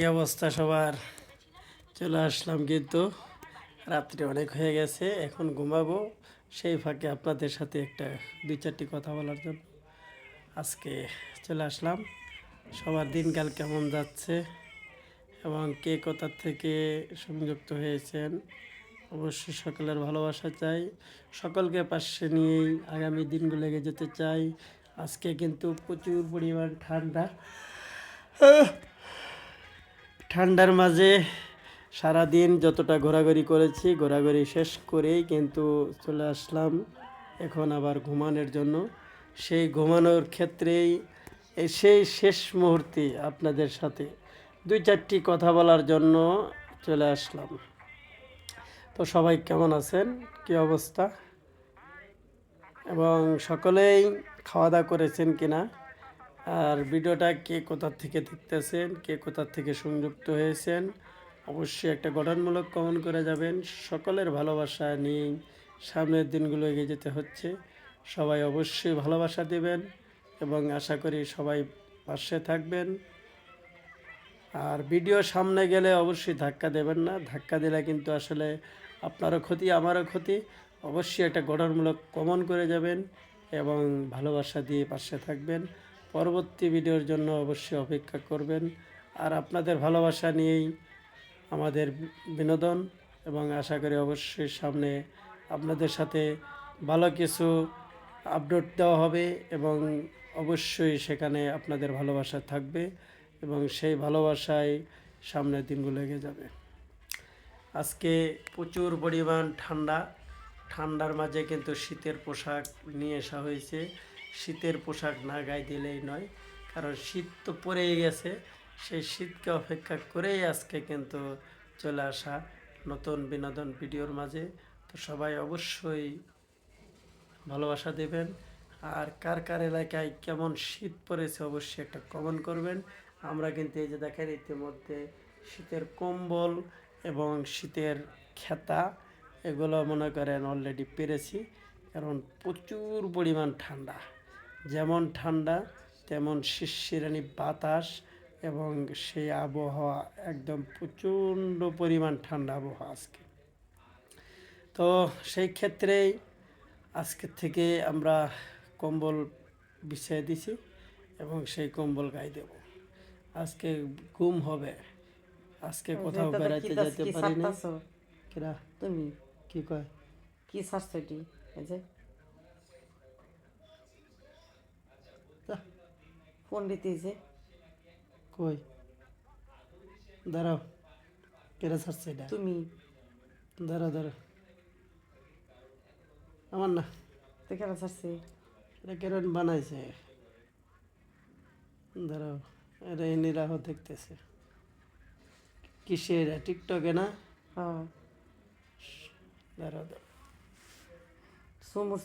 কি অবস্থা সবার? চলে আসলাম কিন্তু রাত্রি অনেক হয়ে গেছে, এখন ঘুমাবো। সেই ফাঁকে আপনাদের সাথে একটা দুই চারটি কথা বলার জন্য আজকে চলে আসলাম। সবার দিনকাল কেমন যাচ্ছে এবং কে কোথার থেকে সংযুক্ত হয়েছেন অবশ্যই সকলের ভালোবাসা চাই। সকলকে পাশে নিয়েই আগামী দিনগুলো এগিয়ে যেতে চাই। আজকে কিন্তু প্রচুর পরিমাণ ঠান্ডা। ঠান্ডার মাঝে সারাদিন যতটা ঘোরাঘুরি করেছি, ঘোরাঘুরি শেষ করেই কিন্তু চলে আসলাম এখন আবার ঘুমানোর জন্য। সেই ঘুমানোর ক্ষেত্রেই সেই শেষ মুহূর্তে আপনাদের সাথে দুই চারটি কথা বলার জন্য চলে আসলাম। তো সবাই কেমন আছেন? কি অবস্থা? এবং সকলেই খাওয়া দাওয়া করেছেন কিনা? আর ভিডিওটা কে কোথার থেকে দেখতেছেন, কে কোথার থেকে সংযুক্ত হয়েছেন, অবশ্যই একটা গঠনমূলক কমেন্ট করে যাবেন। সকলের ভালোবাসা নিয়ে সামনের দিনগুলো এগিয়ে যেতে হচ্ছে। সবাই অবশ্যই ভালোবাসা দেবেন এবং আশা করি সবাই পাশে থাকবেন। আর ভিডিও সামনে গেলে অবশ্যই ধাক্কা দেবেন না। ধাক্কা দিলে কিন্তু আসলে আপনারও ক্ষতি, আমারও ক্ষতি। অবশ্যই একটা গঠনমূলক কমন করে যাবেন এবং ভালোবাসা দিয়ে পাশে থাকবেন। পরবর্তী ভিডিওর জন্য অবশ্যই অপেক্ষা করবেন। আর আপনাদের ভালোবাসা নিয়েই আমাদের বিনোদন এবং আশা করি অবশ্যই সামনে আপনাদের সাথে ভালো কিছু আপডেট দেওয়া হবে এবং অবশ্যই সেখানে আপনাদের ভালোবাসা থাকবে এবং সেই ভালোবাসায় সামনের দিনগুলো এগিয়ে যাবে। আজকে প্রচুর পরিমাণ ঠান্ডা। ঠান্ডার মাঝে কিন্তু শীতের পোশাক নিয়ে আসা হয়েছে। শীতের পোশাক না গায়ে দিলেই নয়, কারণ শীত তো পড়েই গেছে, সেই শীতকে অপেক্ষা করেই আজকে কিন্তু চলে আসা নতুন বিনোদন ভিডিওর মাঝে। তো সবাই অবশ্যই ভালোবাসা দেবেন, আর কার কার এলাকায় কেমন শীত পড়েছে অবশ্যই একটা কমেন্ট করবেন। আমরা কিন্তু এই যে দেখেন ইতিমধ্যে শীতের কম্বল এবং শীতের খেতা, এগুলো মনে করেন অলরেডি পেরেছি, কারণ প্রচুর পরিমাণ ঠান্ডা। যেমন ঠান্ডা তেমন শিরশিরানি বাতাস এবং সেই আবহাওয়া একদম প্রচণ্ড পরিমাণ ঠান্ডা আবহাওয়া আজকে। তো সেই ক্ষেত্রেই আজকের থেকে আমরা কম্বল বিছিয়ে দিছি এবং সেই কম্বল গায়ে দেব। আজকে ঘুম হবে। আজকে কোথাও বেড়াতে যেতে পারি না কিরা? তুমি? কি কয়? কি এটি? এই যে ফোন দিতে যে। কই? দাঁড়াও কেরা ছাড়ছে এটা? তুমি। দাঁড়াও দাঁড়াও আমার না। তো কেন ছাড়ছে? এটা কেরন বানাইছে? দাঁড়াও এটা নিরাহ দেখতেছে। কিসে এটা টিকটকে না? হ্যাঁ। দাঁড়াও দাঁড়াও। সুমুর